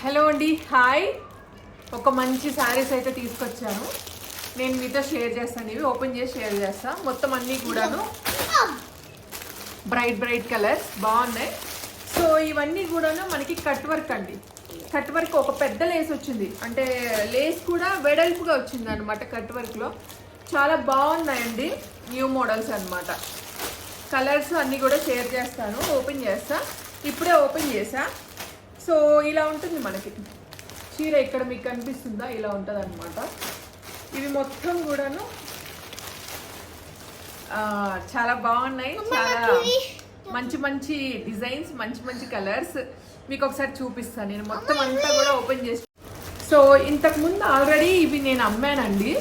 Hello అండి hi ఒక మంచి శారీస్ అయితే తీసుకొచ్చాను. నేను మీతో షేర్ చేస్తాను ఇవి ఓపెన్ చేసి షేర్ చేస్తా. మొత్తం అన్నీ కూడాను బ్రైట్ బ్రైట్ కలర్స్ బాగున్నాయి. సో ఇవన్నీ కూడాను మనకి కట్ వర్క్ అండి. కట్ వర్క్ ఒక పెద్ద లేస్ వచ్చింది. అంటే లేస్ కూడా వెడల్పుగా వచ్చింది అనమాట కట్ వర్క్లో చాలా బాగున్నాయండి న్యూ మోడల్స్ అనమాట కలర్స్ అన్నీ కూడా షేర్ చేస్తాను ఓపెన్ చేస్తా. ఇప్పుడే ఓపెన్ చేసా. సో ఇలా ఉంటుంది మనకి. చీర ఇక్కడ మీకు కనిపిస్తుందా? ఇలా ఉంటుంది అనమాట ఇవి మొత్తం కూడాను చాలా బాగున్నాయి. చాలా మంచి మంచి డిజైన్స్ మంచి మంచి కలర్స్ మీకు ఒకసారి చూపిస్తాను. నేను మొత్తం అంతా కూడా ఓపెన్ చేసి సో ఇంతకు ముందు ఆల్రెడీ ఇవి నేను అమ్మానండి.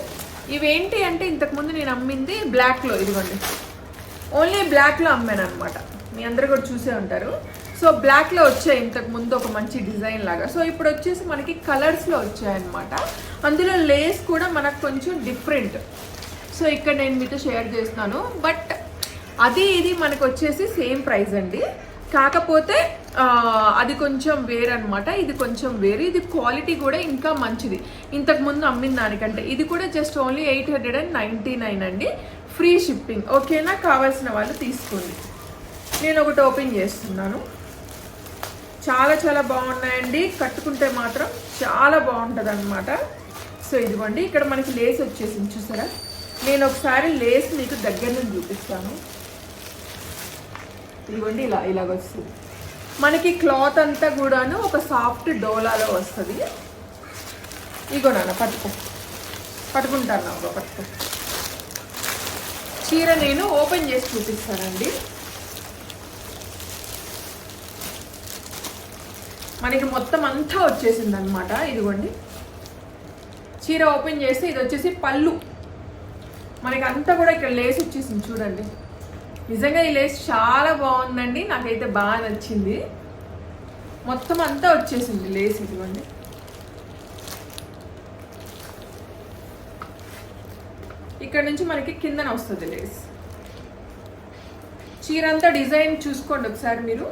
ఇవేంటి అంటే ఇంతకు ముందు నేను అమ్మింది బ్లాక్లో ఇదిగోండి. ఓన్లీ బ్లాక్లో అమ్మాను అనమాట మీ అందరు కూడా చూసే ఉంటారు. సో బ్లాక్లో వచ్చాయి ఇంతకు ముందు ఒక మంచి డిజైన్ లాగా. సో ఇప్పుడు వచ్చేసి మనకి కలర్స్లో వచ్చాయన్నమాట. అందులో లేస్ కూడా మనకు కొంచెం డిఫరెంట్ సో ఇక్కడ నేను మీతో షేర్ చేస్తాను బట్ అది ఇది మనకు వచ్చేసి సేమ్ ప్రైస్ అండి. కాకపోతే అది కొంచెం వేరనమాట అనమాట ఇది కొంచెం వేరు. ఇది క్వాలిటీ కూడా ఇంకా మంచిది. ఇంతకు ముందు అమ్మిన దానికంటే. ఇది కూడా just only eight hundred and ninety nine అండి ఫ్రీ షిప్పింగ్ ఓకేనా కావాల్సిన వాళ్ళు తీసుకోండి. నేను ఒకటి ఓపెన్ చేస్తున్నాను. చాలా చాలా బాగున్నాయండి. కట్టుకుంటే మాత్రం చాలా బాగుంటుంది అనమాట సో ఇదిగోండి ఇక్కడ మనకి లేస్ వచ్చేసింది. చూసారా? నేను ఒకసారి లేస్ మీకు దగ్గర నుంచి చూపిస్తాను. ఇదిగోండి ఇలా ఇలాగ వస్తుంది. మనకి క్లాత్ అంతా కూడాను ఒక సాఫ్ట్ డోలాలో వస్తుంది. ఇగో నాన్న పట్టుకో. పట్టుకుంటాను నాన్న పట్టుకో. చీర నేను ఓపెన్ చేసి చూపిస్తానండి. మనకి మొత్తం అంతా వచ్చేసింది అనమాట ఇదిగోండి. చీర ఓపెన్ చేస్తే ఇది వచ్చేసి పళ్ళు. మనకి అంతా కూడా ఇక్కడ లేస్ వచ్చేసింది చూడండి. నిజంగా ఈ లేస్ చాలా బాగుందండి. నాకైతే బాగా నచ్చింది. మొత్తం అంతా వచ్చేసింది లేస్ ఇదిగోండి. ఇక్కడ నుంచి మనకి కిందన వస్తుంది లేస్ చీర అంతా డిజైన్ చూసుకోండి ఒకసారి మీరు.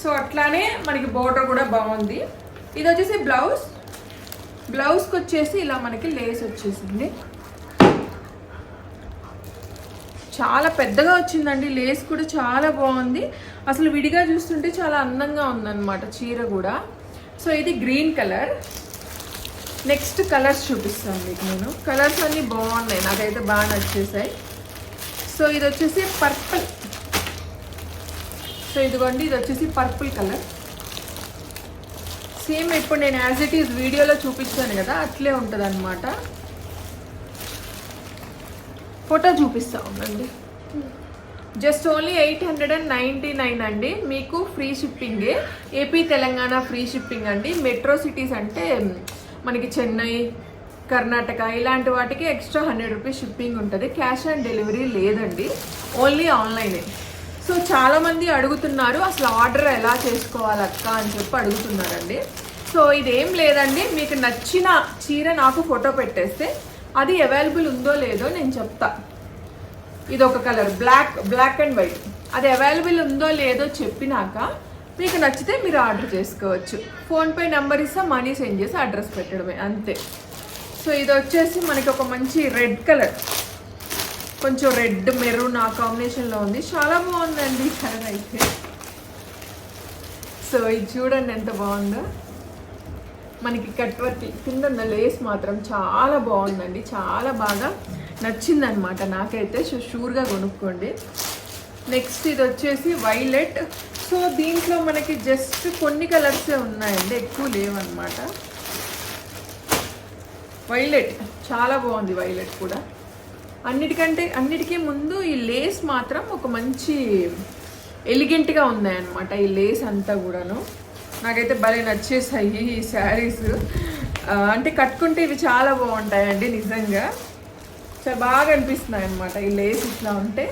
సో అట్లానే మనకి బోర్డర్ కూడా బాగుంది. ఇది వచ్చేసి బ్లౌజ్ బ్లౌజ్కి వచ్చేసి ఇలా మనకి లేస్ వచ్చేసింది. చాలా పెద్దగా వచ్చిందండి. లేస్ కూడా చాలా బాగుంది. అసలు విడిగా చూస్తుంటే చాలా అందంగా ఉందన్నమాట చీర కూడా. సో ఇది గ్రీన్ కలర్ నెక్స్ట్ కలర్స్ చూపిస్తాను మీకు నేను. కలర్స్ అన్నీ బాగున్నాయి. నాకైతే బాగా నచ్చేసాయి. సో ఇది వచ్చేసి పర్పుల్ సో ఇదిగోండి ఇది వచ్చేసి పర్పుల్ కలర్. సేమ్ ఇప్పుడు నేను యాజ్ ఇట్ ఈస్ వీడియోలో చూపించాను కదా అట్లే ఉంటుంది అనమాట ఫోటో చూపిస్తా ఉందండి just only eight hundred and ninety nine అండి. మీకు ఫ్రీ షిప్పింగే. ఏపీ తెలంగాణ ఫ్రీ షిప్పింగ్ అండి. మెట్రో సిటీస్ అంటే మనకి చెన్నై కర్ణాటక ఇలాంటి వాటికి ఎక్స్ట్రా హండ్రెడ్ రూపీస్ షిప్పింగ్ ఉంటుంది. క్యాష్ ఆన్ డెలివరీ లేదండి. ఓన్లీ ఆన్లైనే. సో చాలామంది అడుగుతున్నారు అసలు ఆర్డర్ ఎలా చేసుకోవాలి అక్క? అని చెప్పి అడుగుతున్నారండి. సో ఇదేం లేదండి మీకు నచ్చిన చీర నాకు ఫోటో పెట్టేస్తే అది అవైలబుల్ ఉందో లేదో నేను చెప్తా. ఇది ఒక colour black black and white అది అవైలబుల్ ఉందో లేదో చెప్పినాక మీకు నచ్చితే మీరు ఆర్డర్ చేసుకోవచ్చు. ఫోన్పే నెంబర్ ఇస్తా మనీ సెండ్ చేసి అడ్రస్ పెట్టడమే అంతే. సో ఇది వచ్చేసి మనకి ఒక మంచి రెడ్ కలర్ కొంచెం రెడ్ మెరూన్ ఆ కాంబినేషన్లో ఉంది. చాలా బాగుందండి కలర్ అయితే. సో ఇది చూడండి ఎంత బాగుందో. మనకి కట్ వర్క్ కింద ఉన్న లేస్ మాత్రం చాలా బాగుందండి. చాలా బాగా నచ్చిందనమాట నాకైతే. షూ- షూర్గా కొనుక్కోండి. నెక్స్ట్ ఇది వచ్చేసి వైలెట్. సో దీంట్లో మనకి జస్ట్ కొన్ని కలర్సే ఉన్నాయండి. ఎక్కువ లేవన్నమాట. వైలెట్. చాలా బాగుంది వైలెట్ కూడా. అన్నిటికంటే అన్నిటికీ ముందు ఈ లేస్ మాత్రం ఒక మంచి ఎలిగెంట్గా ఉన్నాయన్నమాట ఈ లేస్ అంతా కూడాను. నాకైతే భలే నచ్చేసాయి ఈ శారీస్. అంటే కట్టుకుంటే ఇవి చాలా బాగుంటాయండి నిజంగా. చాలా బాగా అనిపిస్తున్నాయి అనమాట ఈ లేస్ ఇట్లా ఉంటే.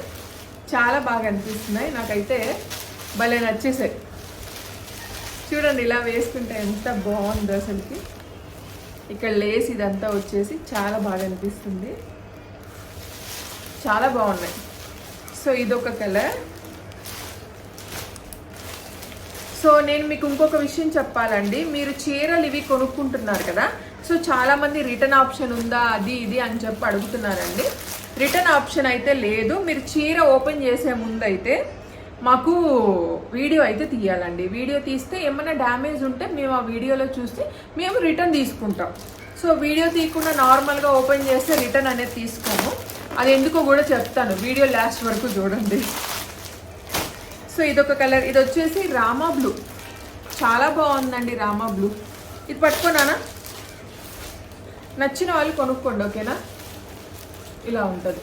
చాలా బాగా అనిపిస్తున్నాయి. నాకైతే భలే నచ్చేసాయి. చూడండి ఇలా వేసుకుంటే ఎంత బాగుందో అసలుకి. ఇక్కడ లేస్ ఇదంతా వచ్చేసి చాలా బాగా అనిపిస్తుంది. చాలా బాగున్నాయి. సో ఇదొక కలర్. సో నేను మీకు ఇంకొక విషయం చెప్పాలండి. మీరు చీరలు ఇవి కొనుక్కుంటున్నారు కదా సో చాలా మంది రిటర్న్ ఆప్షన్ ఉందా అది ఇది అని చెప్పి అడుగుతున్నారండి. రిటర్న్ ఆప్షన్ అయితే లేదు. మీరు చీర ఓపెన్ చేసే ముందు అయితే మాకు వీడియో అయితే తీయాలండి. వీడియో తీస్తే ఏమైనా డ్యామేజ్ ఉంటే మేము ఆ వీడియోలో చూస్తే మేము రిటర్న్ తీసుకుంటాం. సో వీడియో తీయకుండా నార్మల్గా ఓపెన్ చేస్తే రిటర్న్ అనేది తీసుకోము. అది ఎందుకో కూడా చెప్తాను. వీడియో లాస్ట్ వరకు చూడండి. సో ఇదొక కలర్. ఇది వచ్చేసి రామా బ్లూ. చాలా బాగుందండి రామా బ్లూ. ఇది పట్టుకున్నానా? నచ్చిన వాళ్ళు కొనుక్కోండి ఓకేనా? ఇలా ఉంటుంది.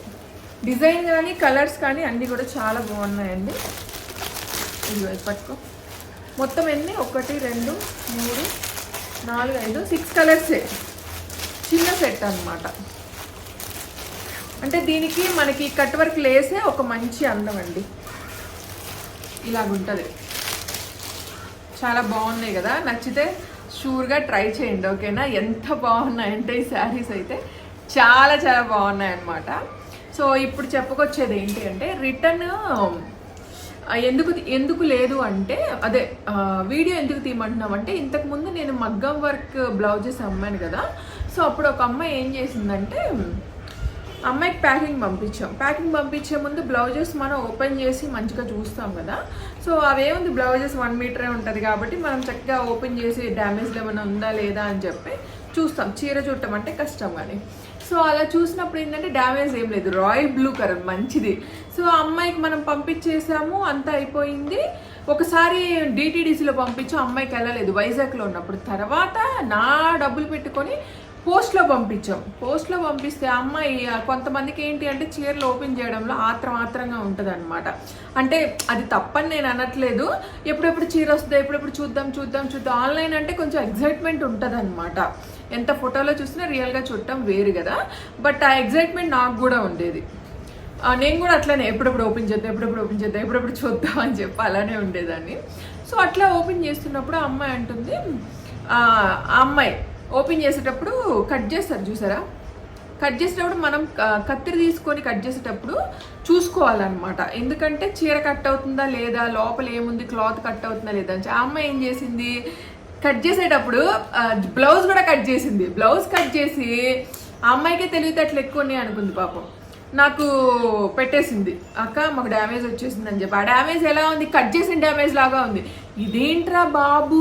డిజైన్ కానీ కలర్స్ కానీ అన్నీ కూడా చాలా బాగున్నాయండి. ఇది ఇది పట్టుకో. మొత్తం ఎన్ని? ఒకటి రెండు మూడు నాలుగు ఐదు సిక్స్ కలర్సే. చిన్న సెట్ అన్నమాట. అంటే దీనికి మనకి కట్ వర్క్ లేసే ఒక మంచి అందం అండి. ఇలాగుంటుంది. చాలా బాగున్నాయి కదా. నచ్చితే షూర్గా ట్రై చేయండి ఓకేనా? ఎంత బాగున్నాయంటే ఈ శారీస్ అయితే చాలా చాలా బాగున్నాయి అన్నమాట సో ఇప్పుడు చెప్పుకొచ్చేది ఏంటి అంటే రిటర్న్ ఎందుకు ఎందుకు లేదు అంటే అదే వీడియో ఎందుకు తీయమంటున్నాం అంటే ఇంతకుముందు నేను మగ్గం వర్క్ బ్లౌజెస్ అమ్మాను కదా. సో అప్పుడు ఒక అమ్మాయి ఏం చేసిందంటే అమ్మాయికి ప్యాకింగ్ పంపించాం. ప్యాకింగ్ పంపించే ముందు బ్లౌజెస్ మనం ఓపెన్ చేసి మంచిగా చూస్తాం కదా. సో అవేముంది? బ్లౌజెస్ వన్ మీటరే ఉంటుంది కాబట్టి మనం చక్కగా ఓపెన్ చేసి డ్యామేజ్ ఏమైనా ఉందా లేదా అని చెప్పి చూస్తాం. చీర చూడటం అంటే కష్టం కానీ. సో అలా చూసినప్పుడు ఏంటంటే డ్యామేజ్ ఏం లేదు. రాయల్ బ్లూ కలర్ మంచిది. సో అమ్మాయికి మనం పంపించేసాము. అంతా అయిపోయింది. ఒకసారి డిటీడీసీలో పంపించు. అమ్మాయికి వెళ్ళలేదు. వైజాగ్లో ఉన్నప్పుడు. తర్వాత నా డబ్బులు పెట్టుకొని పోస్ట్లో పంపించాం. పోస్ట్లో పంపిస్తే అమ్మాయి కొంతమందికి ఏంటి అంటే చీరలు ఓపెన్ చేయడంలో ఆత్రం ఆత్రంగా ఉంటుంది అనమాట అంటే అది తప్పని నేను అనట్లేదు. ఎప్పుడెప్పుడు చీర వస్తుంది ఎప్పుడెప్పుడు చూద్దాం చూద్దాం చూద్దాం. ఆన్లైన్ అంటే కొంచెం ఎగ్జైట్మెంట్ ఉంటుంది అనమాట ఎంత ఫోటోలో చూసినా రియల్గా చూడటం వేరు కదా. బట్ ఆ ఎగ్జైట్మెంట్ నాకు కూడా ఉండేది. నేను కూడా అట్లానే ఎప్పుడెప్పుడు ఓపెన్ చేద్దాం ఎప్పుడెప్పుడు ఓపెన్ చేద్దాం ఎప్పుడెప్పుడు చూద్దాం అని చెప్పి అలానే ఉండేదాన్ని. సో అట్లా ఓపెన్ చేస్తున్నప్పుడు ఆ అమ్మాయి అంటుంది ఆ అమ్మాయి ఓపెన్ చేసేటప్పుడు కట్ చేస్తారు చూసారా? కట్ చేసేటప్పుడు మనం కత్తిరి తీసుకొని కట్ చేసేటప్పుడు చూసుకోవాలన్నమాట. ఎందుకంటే చీర కట్ అవుతుందా లేదా లోపల ఏముంది క్లాత్ కట్ అవుతుందా లేదా అని చెప్పి. ఆ అమ్మాయి ఏం చేసింది? కట్ చేసేటప్పుడు బ్లౌజ్ కూడా కట్ చేసింది. బ్లౌజ్ కట్ చేసి ఆ అమ్మాయికే తెలివితేటలు ఎక్కువనే అనుకుంది పాపం. నాకు పెట్టేసింది. అక్క మాకు డ్యామేజ్ వచ్చేసింది అని చెప్పి. ఆ డ్యామేజ్ ఎలా ఉంది? కట్ చేసిన డ్యామేజ్ లాగా ఉంది. ఇదేంట్రా బాబు?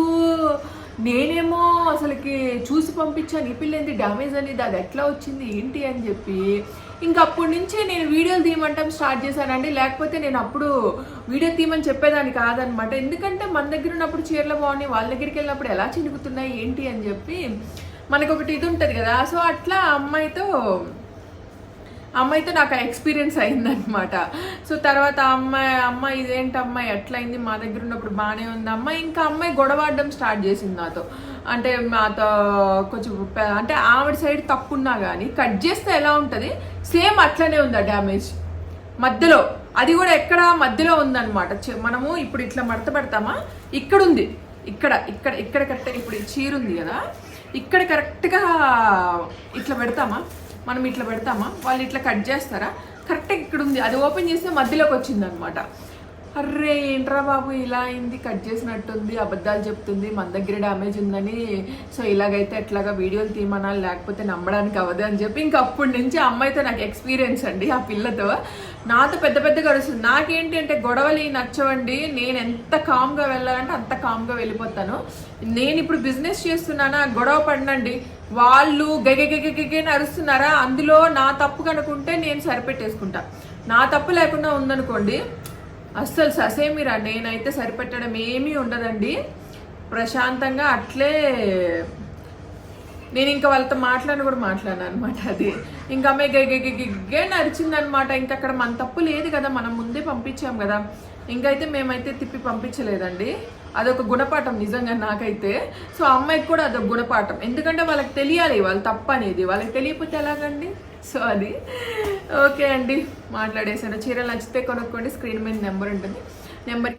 నేనేమో అసలుకి చూసి పంపించాను ఈ పిల్ల ఏంటి డ్యామేజ్ అనేది అది ఎట్లా వచ్చింది ఏంటి అని చెప్పి. ఇంకా అప్పటి నుంచే నేను వీడియోలు తీయమంటాం స్టార్ట్ చేశానండి. లేకపోతే నేను అప్పుడు వీడియో తీయమని చెప్పేదాన్ని కాదనమాట. ఎందుకంటే మన దగ్గర ఉన్నప్పుడు చీరలు బాగున్నాయి వాళ్ళ దగ్గరికి వెళ్ళినప్పుడు ఎలా చినుకుతున్నాయి ఏంటి అని చెప్పి మనకు ఒకటి ఇది ఉంటుంది కదా. సో అట్లా అమ్మాయితో అమ్మాయితో నాకు ఎక్స్పీరియన్స్ అయిందనమాట సో తర్వాత అమ్మాయి అమ్మాయి ఇదేంటి అమ్మాయి ఎట్లయింది? మా దగ్గర ఉన్నప్పుడు బాగానే ఉంది అమ్మాయి. ఇంకా అమ్మాయి గొడవాడడం స్టార్ట్ చేసింది నాతో. అంటే మాతో కొంచెం అంటే ఆవిడ సైడ్ తప్పున్నా కానీ కట్ చేస్తే ఎలా ఉంటుంది? సేమ్ అట్లనే ఉంది ఆ డ్యామేజ్? మధ్యలో. అది కూడా ఎక్కడ మధ్యలో ఉందన్నమాట. చె- మనము ఇప్పుడు ఇట్లా మడత పెడతామా? ఇక్కడ ఉంది ఇక్కడ ఇక్కడ ఇక్కడ కరెక్ట్ ఇప్పుడు చీరుంది చీర ఉంది కదా. ఇక్కడ కరెక్ట్గా ఇట్లా పెడతామా? మనం ఇట్లా పెడతామా? వాళ్ళు ఇట్లా కట్ చేస్తారా? కరెక్ట్గా ఇక్కడ ఉంది. అది ఓపెన్ చేస్తే మధ్యలోకి వచ్చింది అనమాట అర్రే ఏంట్రా బాబు ఇలా అయింది కట్ చేసినట్టుంది అబద్ధాలు చెప్తుంది మన దగ్గర డ్యామేజ్ ఉందని. సో ఇలాగైతే ఎట్లాగా వీడియోలు తీయమనాలి లేకపోతే నమ్మడానికి అవ్వదు అని చెప్పి ఇంకా అప్పటి నుంచి అమ్మాయితో నాకు ఎక్స్పీరియన్స్ అండి ఆ పిల్లతో. నాతో పెద్ద పెద్ద గడుస్తుంది నాకేంటి అంటే గొడవలు నచ్చవండి. నేను ఎంత కామ్గా వెళ్ళాలంటే అంత కామ్గా వెళ్ళిపోతాను. నేను ఇప్పుడు బిజినెస్ చేస్తున్నానా? గొడవ పడినండి. వాళ్ళు గగగగగని అరుస్తున్నారా అందులో నా తప్పు కనుకుంటే నేను సరిపెట్టేసుకుంటా. నా తప్పు లేకుండా ఉందనుకోండి అస్సలు ససేమిరా. నేనైతే సరిపెట్టడం ఏమీ ఉండదండి. ప్రశాంతంగా అట్లే నేను ఇంకా వాళ్ళతో మాట్లాడిన కూడా మాట్లాడాను అనమాట అది. ఇంకా అమ్మాయి గగే నరిచింది అనమాట ఇంకా అక్కడ మన తప్పు లేదు కదా మనం ముందే పంపించాం కదా. ఇంకైతే మేమైతే తిప్పి పంపించలేదండి. అదొక గుణపాఠం నిజంగా నాకైతే. సో అమ్మాయికి కూడా అదొక గుణపాఠం. ఎందుకంటే వాళ్ళకి తెలియాలి వాళ్ళు తప్పు అనేది వాళ్ళకి తెలియకపోతే ఎలాగండి? సో అది. ఓకే అండి. మాట్లాడేసాను చీరలు నచ్చితే కొనుక్కోండి. స్క్రీన్ మీద నెంబర్ ఉంటుంది. నెంబర్